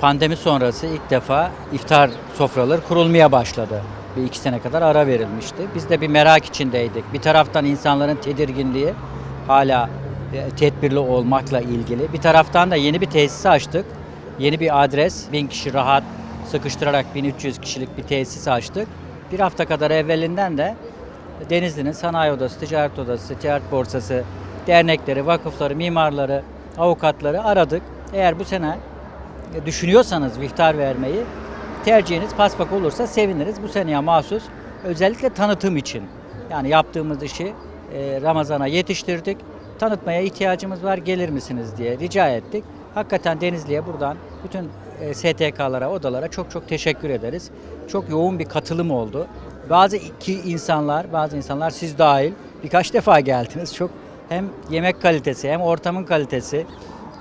pandemi sonrası ilk defa iftar sofraları kurulmaya başladı. Bir iki sene kadar ara verilmişti. Biz de bir merak içindeydik. Bir taraftan insanların tedirginliği hala e, tedbirli olmakla ilgili. Bir taraftan da yeni bir tesis açtık. Yeni bir adres. Bin kişi rahat sıkıştırarak 1300 kişilik bir tesis açtık. Bir hafta kadar evvelinden de Denizli'nin sanayi odası, ticaret odası, ticaret borsası, dernekleri, vakıfları, mimarları, avukatları aradık. Eğer bu sene düşünüyorsanız iftar vermeyi tercihiniz paspak olursa seviniriz. Bu seneye mahsus özellikle tanıtım için. Yani yaptığımız işi e, Ramazan'a yetiştirdik. Tanıtmaya ihtiyacımız var gelir misiniz diye rica ettik. Hakikaten Denizli'ye buradan bütün e, STK'lara, odalara çok çok teşekkür ederiz. Çok yoğun bir katılım oldu. Bazı iki insanlar, bazı insanlar siz dahil birkaç defa geldiniz. Çok hem yemek kalitesi hem ortamın kalitesi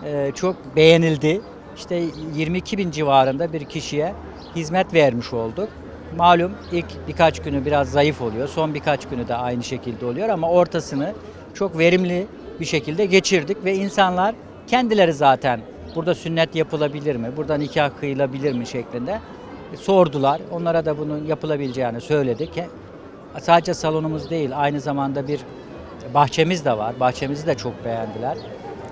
e, çok beğenildi. İşte 22 bin civarında bir kişiye hizmet vermiş olduk. Malum ilk birkaç günü biraz zayıf oluyor. Son birkaç günü de aynı şekilde oluyor ama ortasını çok verimli bir şekilde geçirdik ve insanlar kendileri zaten burada sünnet yapılabilir mi, burada nikah kıyılabilir mi şeklinde sordular. Onlara da bunun yapılabileceğini söyledik. Sadece salonumuz değil, aynı zamanda bir bahçemiz de var. Bahçemizi de çok beğendiler.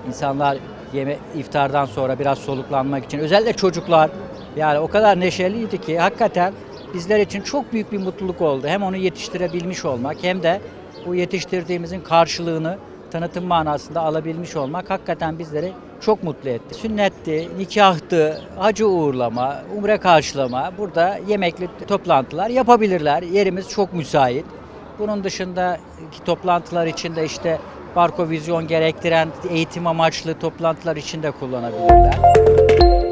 İnsanlar yeme iftardan sonra biraz soluklanmak için özellikle çocuklar yani o kadar neşeliydi ki hakikaten bizler için çok büyük bir mutluluk oldu. Hem onu yetiştirebilmiş olmak hem de bu yetiştirdiğimizin karşılığını tanıtım manasında alabilmiş olmak hakikaten bizleri çok mutlu etti. Sünnetti, nikahtı, hacı uğurlama, umre karşılama burada yemekli toplantılar yapabilirler. Yerimiz çok müsait. Bunun dışındaki toplantılar için de işte barkovizyon gerektiren eğitim amaçlı toplantılar için de kullanabilirler.